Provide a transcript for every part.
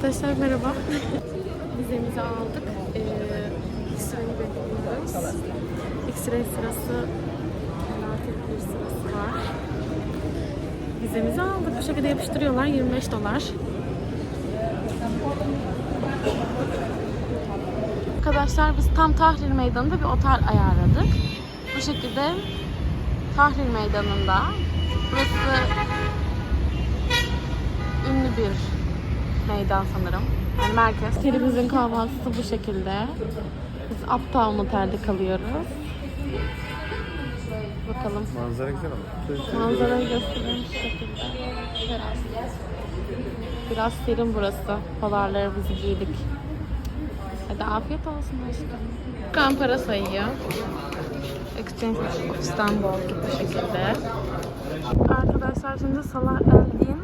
Arkadaşlar merhaba. Vizemizi aldık. Ee, X-ray bekliyoruz. X-ray sırası bir sırası var. Vizemizi aldık. Bu şekilde yapıştırıyorlar. 25 dolar. Arkadaşlar biz tam Tahrir Meydanı'nda bir otel ayarladık. Bu şekilde Tahrir Meydanı'nda burası ünlü bir meydan sanırım. Yani merkez. Kerimizin kahvaltısı bu şekilde. Biz Uptown Otel'de kalıyoruz. Bakalım. Manzara güzel ama. Manzarayı göstereyim şu şekilde. Biraz. Biraz serin burası. Polarlarımızı giydik. Hadi afiyet olsun aşkım. Kan para sayıyor. Exchange of İstanbul gibi bu şekilde. Arkadaşlar şimdi Salah Eldin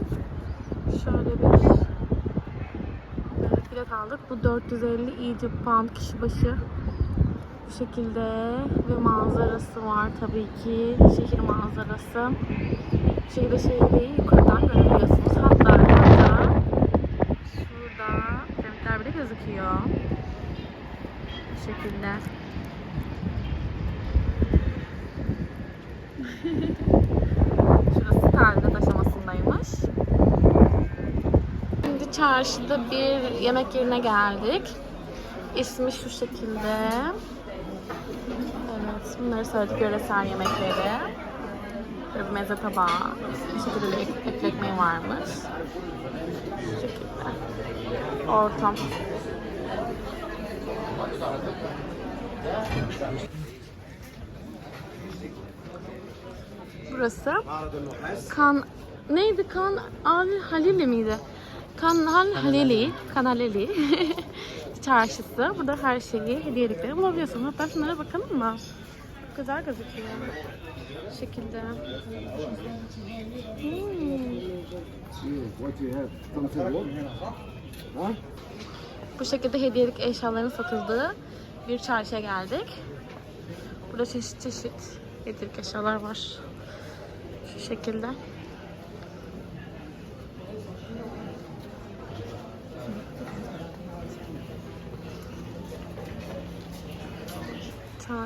şöyle bir bilet aldık. Bu 450 Egypt pound kişi başı. Bu şekilde ve manzarası var tabii ki. Şehir manzarası. Bu şekilde şehri yukarıdan görebiliyorsunuz. Hatta hatta şurada piramitler bile gözüküyor. Bu şekilde. Şurası tadilat aşamasındaymış. Şimdi çarşıda bir yemek yerine geldik. İsmi şu şekilde. Evet, bunları söyledik yöresel yemekleri. Böyle bir meze tabağı. Bu şekilde bir ekmek ekmeği varmış. Bu şekilde. Ortam. Burası Kan neydi kan Al Halili miydi? Kanal Halili, Kanaleli çarşısı. Burada her şeyi, hediyelikleri bulabiliyorsunuz. Hatta şunlara bakalım mı? Çok güzel gözüküyor. Bu şekilde. Hmm. Bu şekilde hediyelik eşyaların satıldığı bir çarşıya geldik. Burada çeşit çeşit hediyelik eşyalar var. Şu şekilde.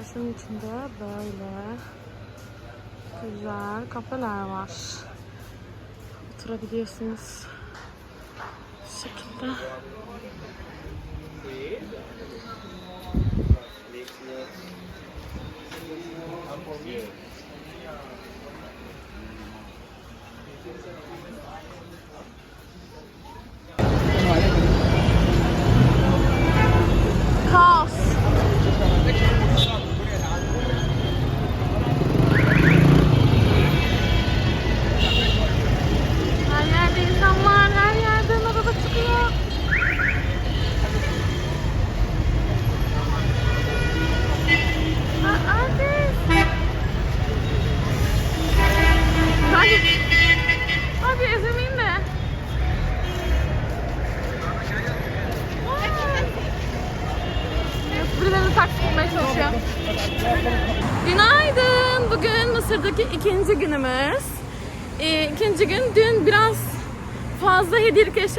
Çarşının içinde böyle güzel kafeler var. Oturabiliyorsunuz. Bu şekilde. Kaos.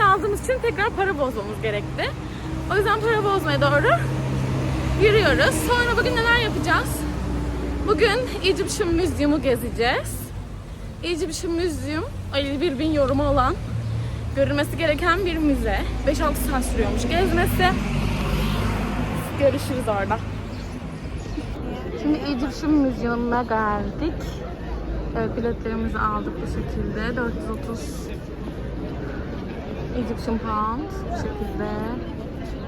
Aldığımız için tekrar para bozmamız gerekti. O yüzden para bozmaya doğru yürüyoruz. Sonra bugün neler yapacağız? Bugün Egyptian Museum'u gezeceğiz. Egyptian Museum 51 bin yorumu olan görülmesi gereken bir müze. 5-6 saat sürüyormuş gezmesi. Görüşürüz orada. Şimdi Egyptian Museum'a geldik. Evet, biletlerimizi aldık bu şekilde. 430 Egyptian Pound bu şekilde.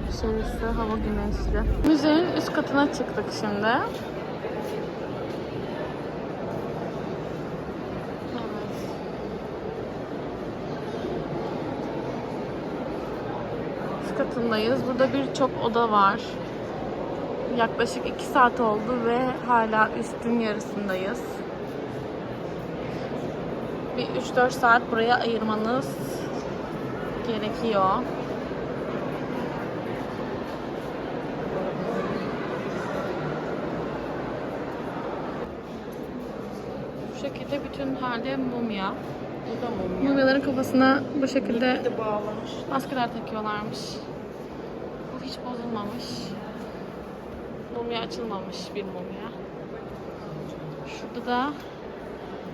İçerisi hava güneşli. Müzenin üst katına çıktık şimdi. Katındayız. Burada birçok oda var. Yaklaşık 2 saat oldu ve hala üstün yarısındayız. Bir 3-4 saat buraya ayırmanız gerekiyor. Bu şekilde bütün halde mumya. Mumyaların kafasına bu şekilde maskeler takıyorlarmış. Bu hiç bozulmamış. Mumya açılmamış bir mumya. Şurada da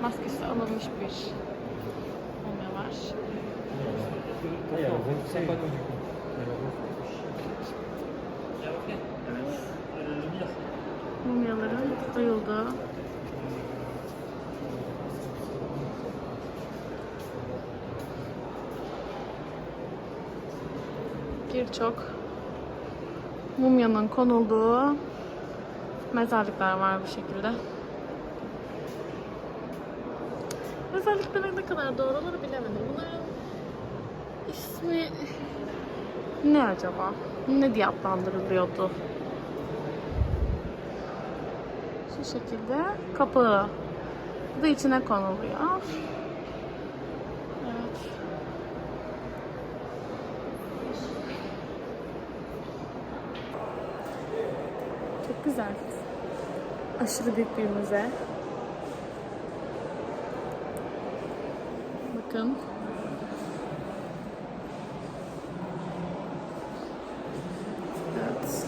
maskesi alınmış bir mumya var. Mumyaların duyulduğu birçok mumyanın konulduğu mezarlıklar var bu şekilde. Mezarlıkların ne kadar doğruları bilemedim. İsmi ne acaba? Ne diye adlandırılıyordu? Şu şekilde kapağı da içine konuluyor. Evet. Çok güzel. Aşırı büyük bir müze. Bakın. Evet.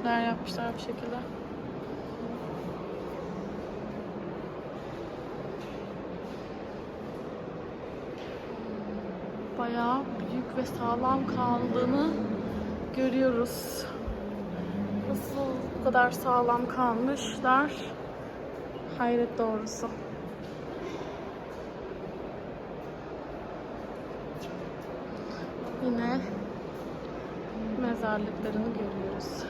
Maketler yapmışlar bu şekilde. bayağı büyük ve sağlam kaldığını görüyoruz. Nasıl bu kadar sağlam kalmışlar? Hayret doğrusu. Yine mezarlıklarını görüyoruz.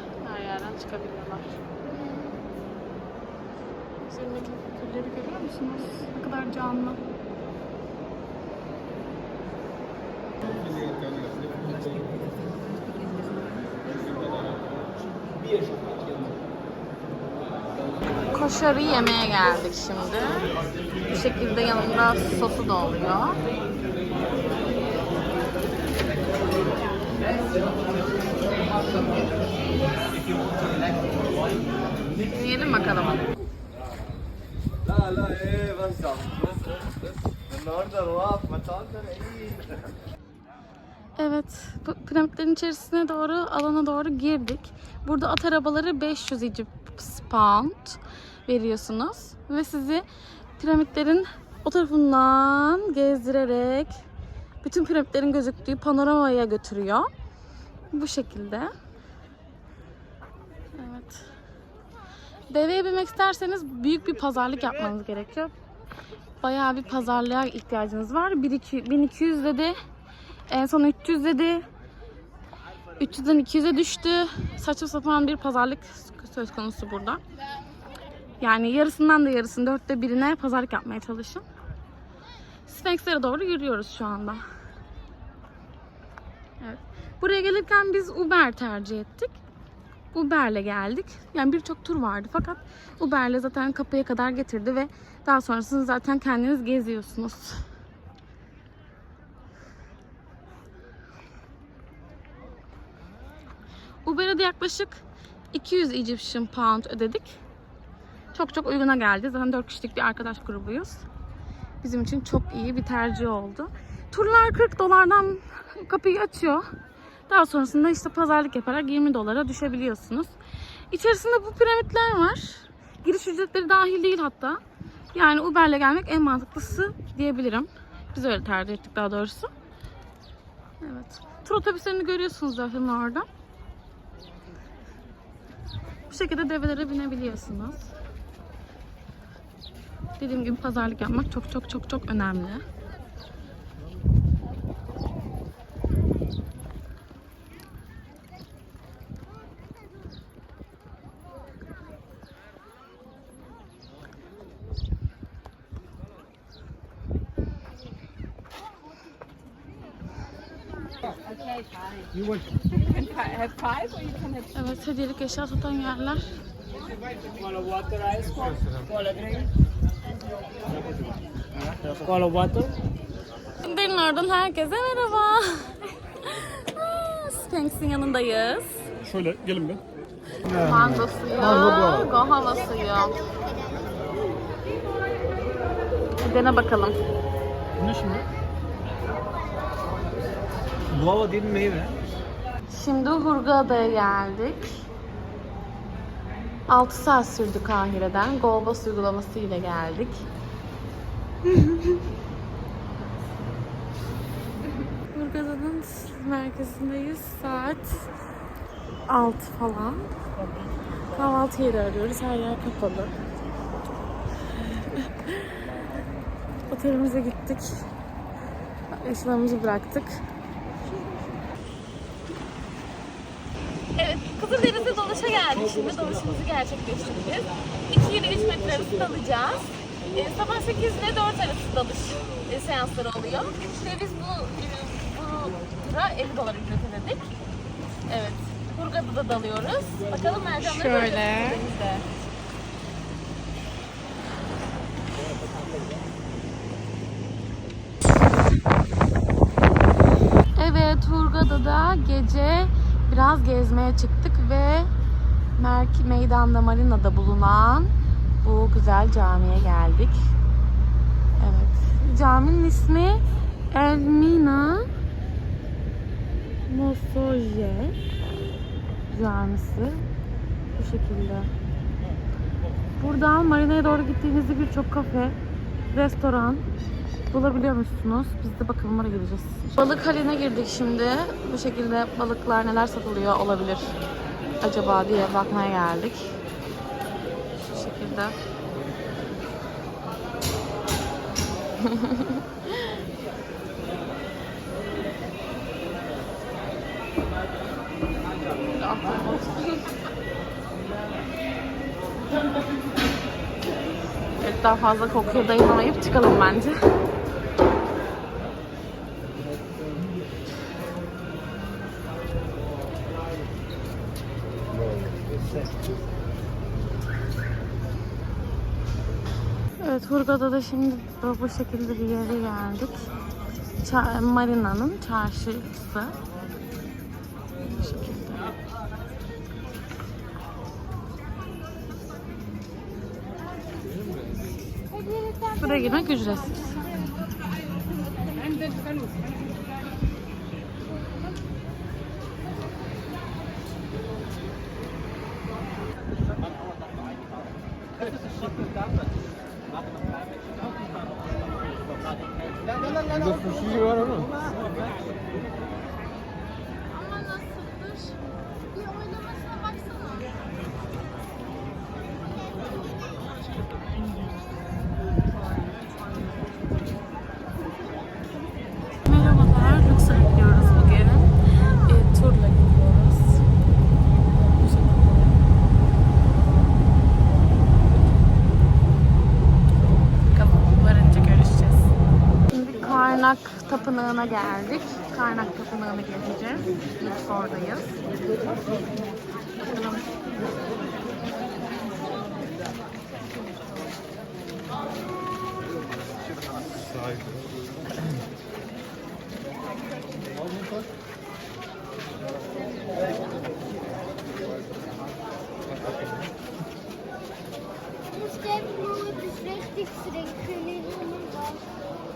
Çıkabiliyorlar. Üzerindeki figürleri görüyor musunuz? Ne kadar canlı. Koşarı yemeye geldik şimdi. Bu şekilde yanında sosu da oluyor. Yiyelim bakalım. La la Evet, bu piramitlerin içerisine doğru, alana doğru girdik. Burada at arabaları 500 Egypt pound veriyorsunuz. Ve sizi piramitlerin o tarafından gezdirerek bütün piramitlerin gözüktüğü panoramaya götürüyor. Bu şekilde. Deveye binmek isterseniz büyük bir pazarlık yapmanız gerekiyor. Bayağı bir pazarlığa ihtiyacınız var. 1200 dedi. En son 300 dedi. 300'den 200'e düştü. Saçma sapan bir pazarlık söz konusu burada. Yani yarısından da yarısını dörtte birine pazarlık yapmaya çalışın. Sphinx'lere doğru yürüyoruz şu anda. Evet. Buraya gelirken biz Uber tercih ettik. Uber'le geldik. Yani birçok tur vardı fakat Uber'le zaten kapıya kadar getirdi ve daha sonrasını zaten kendiniz geziyorsunuz. Uber'e de yaklaşık 200 Egyptian pound ödedik. Çok çok uyguna geldi. Zaten 4 kişilik bir arkadaş grubuyuz. Bizim için çok iyi bir tercih oldu. Turlar 40 dolardan kapıyı açıyor. Daha sonrasında işte pazarlık yaparak 20 dolara düşebiliyorsunuz. İçerisinde bu piramitler var. Giriş ücretleri dahil değil hatta. Yani Uber'le gelmek en mantıklısı diyebilirim. Biz öyle tercih ettik daha doğrusu. Evet. Tur otobüslerini görüyorsunuz zaten orada. Bu şekilde develere binebiliyorsunuz. Dediğim gibi pazarlık yapmak çok çok çok çok önemli. Evet, hediyelik eşya satan yerler. Cola water ice cola, cola drink. Cola water. Derin oradan herkese merhaba. Tanks'in yanındayız. Şöyle gelin bir. Mango suyu, guava suyu. Bir dene bakalım. Bu ne şimdi? Guava değil mi meyve? Şimdi Hurghada'ya geldik. 6 saat sürdü Kahire'den. Golbas uygulaması ile geldik. Hurghada'nın merkezindeyiz. Saat 6 falan. Kahvaltı yeri arıyoruz. Her yer kapalı. Otelimize gittik. Eşyalarımızı bıraktık. Evet, Kızılderisi dalışa geldik şimdi. Dalışımızı gerçekleştireceğiz. 2 ile 3 metre arası dalacağız. Ee, sabah 8 ile 4 arası dalış e, seansları oluyor. Ve biz bu, bu tura 50 dolar ücret ödedik. Evet, Hurghada'da dalıyoruz. Bakalım mercanları Şöyle. denizde. Evet, Hurghada'da gece biraz gezmeye çıktık ve Merki Meydan'da Marina'da bulunan bu güzel camiye geldik. Evet. Caminin ismi Elmina Mosoje Camisi. Bu şekilde. Buradan Marina'ya doğru gittiğinizde birçok kafe, restoran bulabiliyor musunuz? Biz de bakalım oraya gideceğiz. Balık haline girdik şimdi. Bu şekilde balıklar neler satılıyor olabilir acaba diye bakmaya geldik. Şu şekilde. Evet, daha fazla kokuya dayanamayıp çıkalım bence. Evet, Hurghada'da da şimdi bu şekilde bir yere geldik. Ça- Marina'nın çarşısı. Bu. Buraya girmek ücretsiz. Burada sushi var ama. Ama nasıldır? Bir oynamasına baksana. Merhabalar, Lux'a gidiyoruz bugün. E, turla gidiyoruz. Bu şekilde. Bakalım, varınca görüşeceğiz. Şimdi Karnak Tapınağı'na geldik. Karnak Tapınağı'nı gezeceğiz. Luxor'dayız. Bakalım.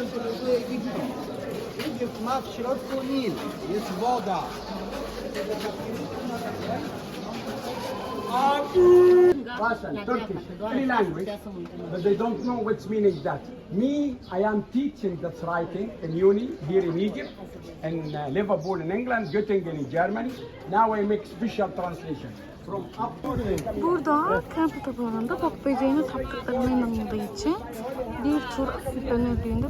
was. Güzel. Idzie ma w środku Nil, jest woda. Russian, Turkish, three language, but they don't know what's meaning that. Me, I am teaching that's writing in uni here in Egypt, in uh, Liverpool in England, Göttingen in Germany. Now I make special translation. Burada kamp tapınağında bok böceğine taptıklarına inanıldığı için bir tur dönüldüğünde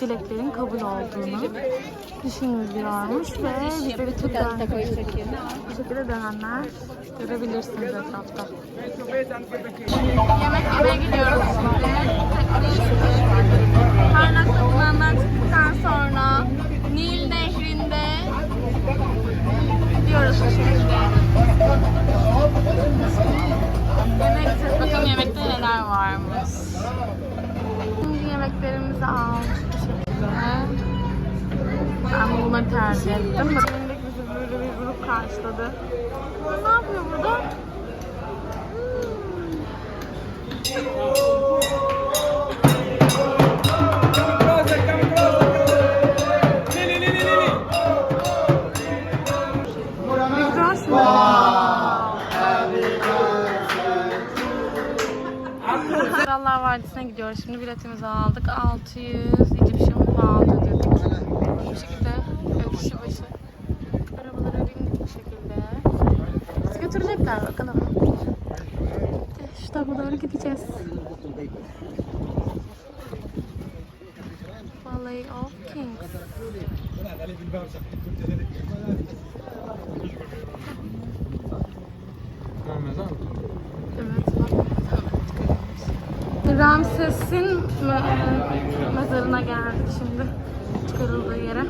dileklerin kabul olduğunu düşünülüyormuş ve biz de bir tur. Bu şekilde dönenler görebilirsiniz etrafta. Yemek yemeye gidiyoruz şimdi. Karnak tapınağından çıktıktan sonra Nil Nehri'nde gidiyoruz şimdi. Yemek. Bakalım yemekte neler varmış. Şimdi yemeklerimizi aldık bu. Ben bunları tercih ettim. Bakın bizi böyle bir grup karşıladı. Ne yapıyor burada? Gidiyoruz. Şimdi biletimizi aldık. 600 Egyptian pound ödedik. Bu şekilde kişi başı arabalara bindik bu şekilde. Bizi götürecekler bakalım. Şu tarafa doğru gideceğiz. Valley of Kings. Evet. Ramses'in me- mezarına geldik şimdi. Çıkarıldığı yere.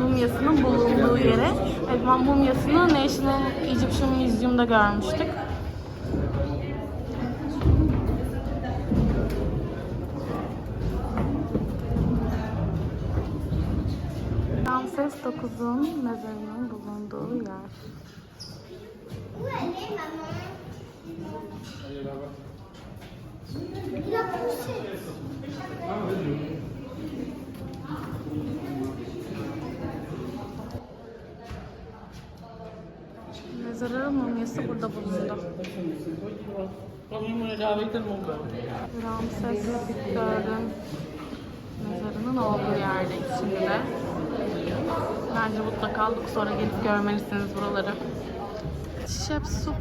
Mumyasının bulunduğu yere. Evet, ben mumyasını National Egyptian Museum'da görmüştük. Ramses 9'un mezarının bulunduğu yer. Où elle est, maman Il a poussé. Mezarın mumyası burada bulundu. Ramses II'ın mezarının olduğu yerdeyiz şimdi. Bence mutlaka sonra gelip görmelisiniz buraları. Shepsup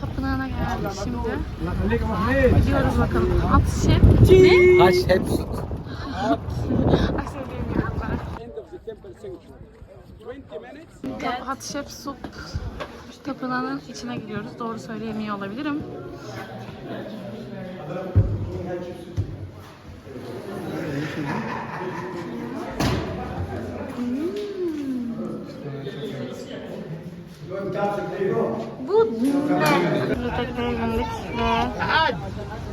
tapınağına geldik şimdi. Gidiyoruz bakalım. Hatshep ne? Hatshepsut. Ay söyleyemiyorum ben. end of the temple sanctuary. 20 minutes. Hatshepsut tapınağının içine giriyoruz. Doğru söyleyemiyor olabilirim. Bu tekneye bindik ve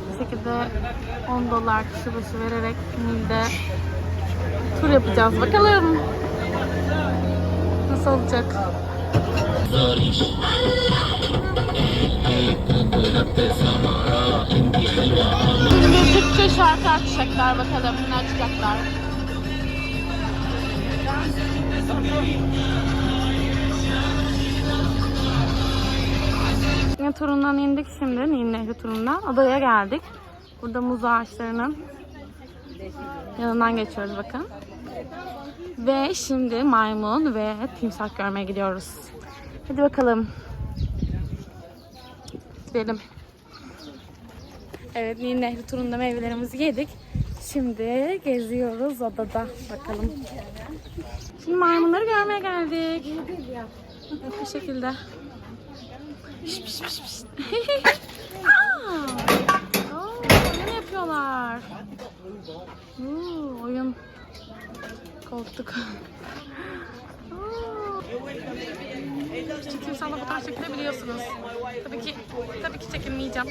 bu şekilde 10 dolar kişi başı vererek Nil'de tur yapacağız. Bakalım nasıl olacak? Şimdi Türkçe şarkı açacaklar bakalım ne açacaklar. Yine turundan indik şimdi Nil Nehri turundan. Adaya geldik. Burada muz ağaçlarının yanından geçiyoruz bakın. Ve şimdi maymun ve timsah görmeye gidiyoruz. Hadi bakalım. Gidelim. Evet Nil Nehri turunda meyvelerimizi yedik. Şimdi geziyoruz adada. Bakalım. Şimdi maymunları görmeye geldik. Bu şekilde. Pş. Aa! Oo, oyun yapıyorlar. Oo, oyun. Korktuk. Küçük insanla fotoğraf çekilebiliyorsunuz. Tabii ki, tabii ki çekinmeyeceğim.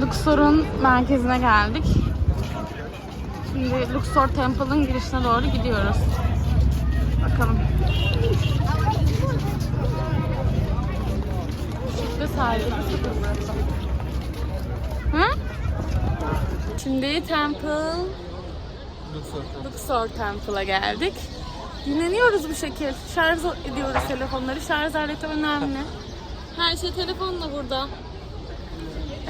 Luxor'un merkezine geldik. Şimdi Luxor Temple'ın girişine doğru gidiyoruz. Bakalım. Ve sahilde Hı? Şimdi Temple Luxor Temple'a geldik. Dinleniyoruz bu şekil. Şarj ediyoruz telefonları. Şarj aleti önemli. Her şey telefonla burada.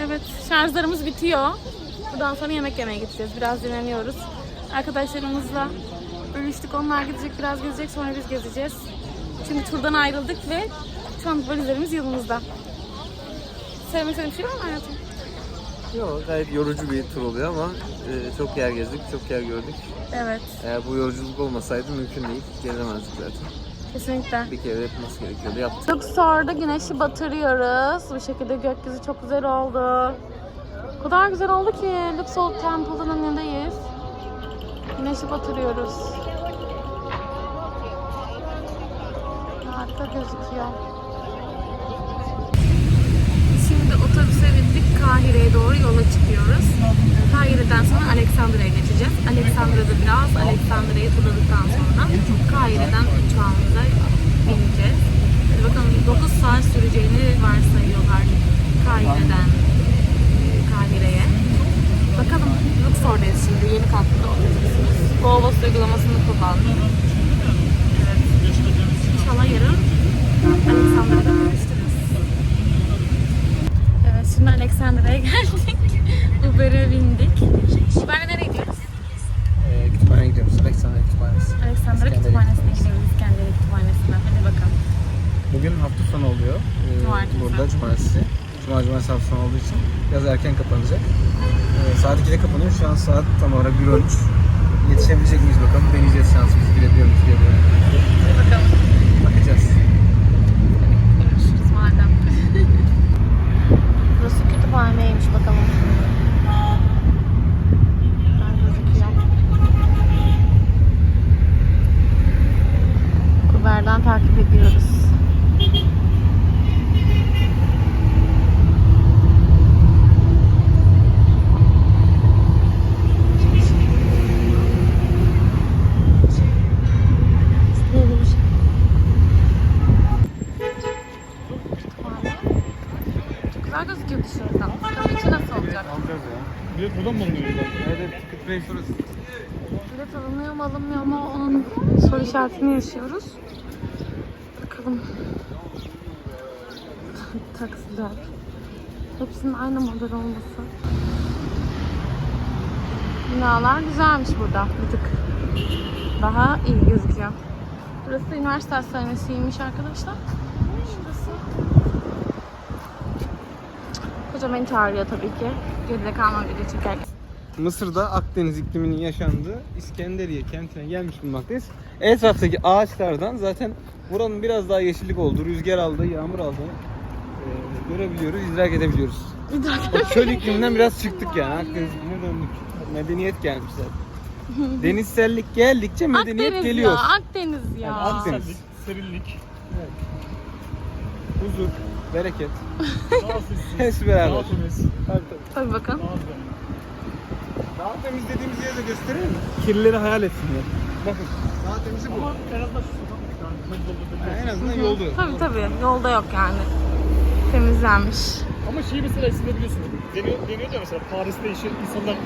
Evet, şarjlarımız bitiyor. Buradan sonra yemek yemeye gideceğiz. Biraz dinleniyoruz. Arkadaşlarımızla bölüştük. Onlar gidecek biraz gezecek sonra biz gezeceğiz. Çünkü turdan ayrıldık ve şu an valizlerimiz yanımızda. Söylemek istediğin bir şey var mı hayatım? Yok gayet yorucu bir tur oluyor ama e, çok yer gezdik, çok yer gördük. Evet. Eğer bu yorulculuk olmasaydı mümkün değil. Gezemezdik zaten. Kesinlikle. Bir kere yapması gerekiyordu. Yaptık. Luxor'da güneşi batırıyoruz. Bu şekilde gökyüzü çok güzel oldu. O kadar güzel oldu ki Luxor Temple'ın önündeyiz. Güneşi batırıyoruz. Harika gözüküyor. Şimdi otobüse bindik. Kahire'ye doğru yola çıkıyoruz. Kahire'den sonra Aleksandria'ya geçeceğiz. Aleksandria'da biraz Aleksandria'yı turladıktan sonra Kahire'den uçağımıza bineceğiz. Hadi bakalım 9 saat süreceğini varsayıyorlar Kahire'den Kahire'ye. Bakalım Luxor'dayız şimdi. Yeni kalktı otobüsümüz. Volvos uygulamasını kullandım. Evet. İnşallah yarın Aleksandria'da görüşürüz. Evet şimdi Aleksandria'ya geldik. Uber'e bindik. Uber'le nereye gidiyoruz? E, kütüphaneye gidiyoruz. Alexandria Kütüphanesi. İskenderiye Kütüphanesi'ne gidiyoruz. İskenderiye Kütüphanesi'ne. Hadi bakalım. Bugün hafta sonu oluyor. Ee, Cumartesi. Burada cumartesi. Cuma cumartesi hafta sonu olduğu için biraz erken kapanacak. Ee, saat 2'de kapanıyor. Şu an saat tam olarak 1.13. Yetişebilecek miyiz bakalım. Deneyeceğiz şansımızı. Girebiliyor muyuz? Girebiliyor muyuz? Bakalım. Bakacağız. Görüşürüz madem. Burası kütüphaneymiş bakalım. Uber'den takip ediyoruz. Çok güzel gözüküyor dışarıdan. Bakalım içi nasıl olacak? Alacağız ya. Bilet buradan mı alınıyor? Evet, ticket price şurası. Bilet alınıyor mu alınmıyor mu onun soru işaretini yaşıyoruz. Bakalım. Taksiler. Hepsinin aynı model olması. Binalar güzelmiş burada bir tık. Daha iyi gözüküyor. Burası üniversite hastanesiymiş arkadaşlar. Şurası. Hocam beni çağırıyor tabii ki. Geride kalmam video çekerken. Mısır'da Akdeniz ikliminin yaşandığı İskenderiye kentine gelmiş bulunmaktayız. Etraftaki ağaçlardan zaten buranın biraz daha yeşillik olduğu, rüzgar aldığı, yağmur aldığı e, görebiliyoruz, idrak edebiliyoruz. O çöl ikliminden biraz çıktık yani. Akdeniz iklimine döndük. Medeniyet gelmiş zaten. Denizsellik geldikçe medeniyet Akdeniz geliyor. ya, Akdeniz ya. Akdeniz. Senlik, serinlik. Huzur, bereket. Daha sessiz. Hepsi beraber. Daha temiz. Tabii bakın. Daha güzel. Daha temiz dediğimiz yeri de göstereyim mi? Kirlileri hayal etsinler. Bakın. Daha temizi bu. Ama en azından şu sokak yani Ha, en azından yolda. Tabii tabii. Yolda yok yani. Temizlenmiş. Ama şeyi mesela hissediyorsunuz. Deniyor, deniyor da mesela Paris'te işi insanlar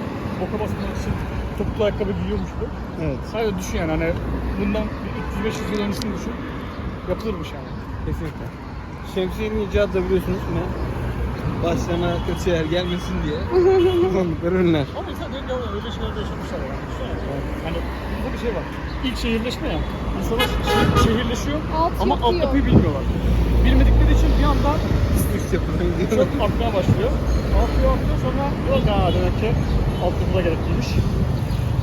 boka basmak için topuklu ayakkabı giyiyormuştu. Evet. Sadece düşün yani hani bundan bir 300-500 yıl öncesini düşün. Yapılırmış yani. Kesinlikle. Şemsiyenin icadı da biliyorsunuz ne? Başlarına kötü şeyler gelmesin diye kullandıkları. Ama insan ya öyle şeylerde yaşamışlar yani. Düşünsene. Hani burada bir şey var. İlk şehirleşme ya. İnsanlar şe- şehirleşiyor ama altyapıyı bilmiyorlar. Bilmedikleri için bir anda Üst yapıdan çok gidiyorlar. akmaya başlıyor. Artıyor artıyor sonra diyor ki "Aa, demek ki altyapıda gerekliymiş.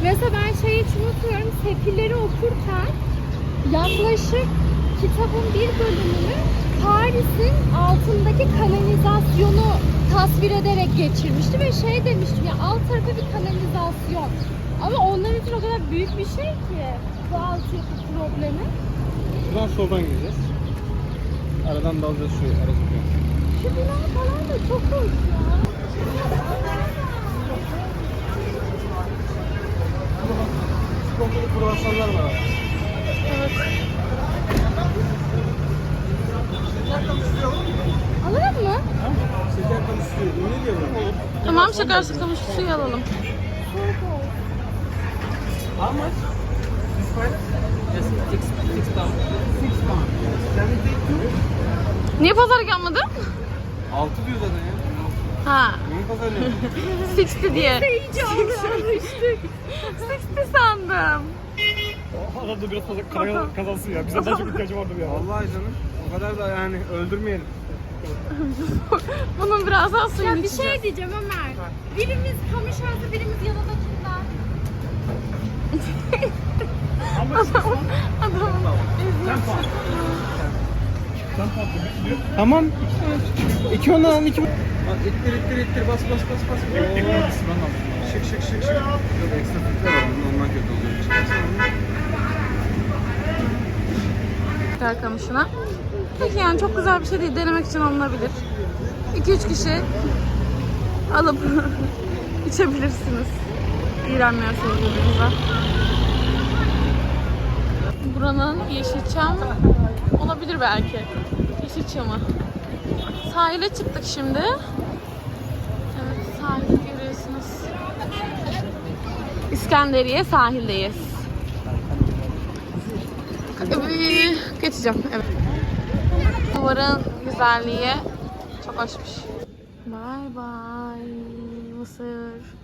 Mesela ben şeyi hiç unutuyorum. Sefilleri okurken yaklaşık kitabın bir bölümünü Paris'in altındaki kanalizasyonu tasvir ederek geçirmişti ve şey demiştim ya alt tarafı bir kanalizasyon. Ama onlar için o kadar büyük bir şey ki bu altyapı problemi. Buradan soldan gideceğiz. Aradan dalacağız şu aracı. Şu bina falan da çok hoş ya. Çikolatalı kruvasanlar var. Alalım mı? Şeker kamışı ne diyor bu? Olur. Tamam şeker sıkılmış suyu alalım. How much? This price? Yes, six, six pound. Six pound. Can we take two? Niye pazarlık yapmadın? Altı diyor zaten ya. Ha, Neyin kazanıyorsun? 60 diye. 60 sandım. Adam da biraz fazla para kazansın ya. Bize daha çok ihtiyacı vardır ya. Vallahi canım. O kadar da yani öldürmeyelim. Bunun biraz daha suyunu Ya bir içeceğiz. şey diyeceğim Ömer. Birimiz kamış ağzı, birimiz yanındakinde. Tamam. İki ondan al iki. Bak ittir ittir ittir bas bas bas bas. Oo. Şık şık şık şık. Yok ekstra filtre var. bunun, Ondan kötü oluyor. Çıkarsana. Kar kamışına. Peki yani çok güzel bir şey değil. Denemek için alınabilir. 2-3 kişi alıp içebilirsiniz. İğrenmiyorsunuz birbirinize. Buranın Yeşilçam olabilir belki. Yeşilçam'ı. Sahile çıktık şimdi. Evet sahili görüyorsunuz. İskenderiye sahildeyiz. Ee, Geçeceğim. Evet. Duvarın güzelliği çok hoşmuş. Bye bye Mısır.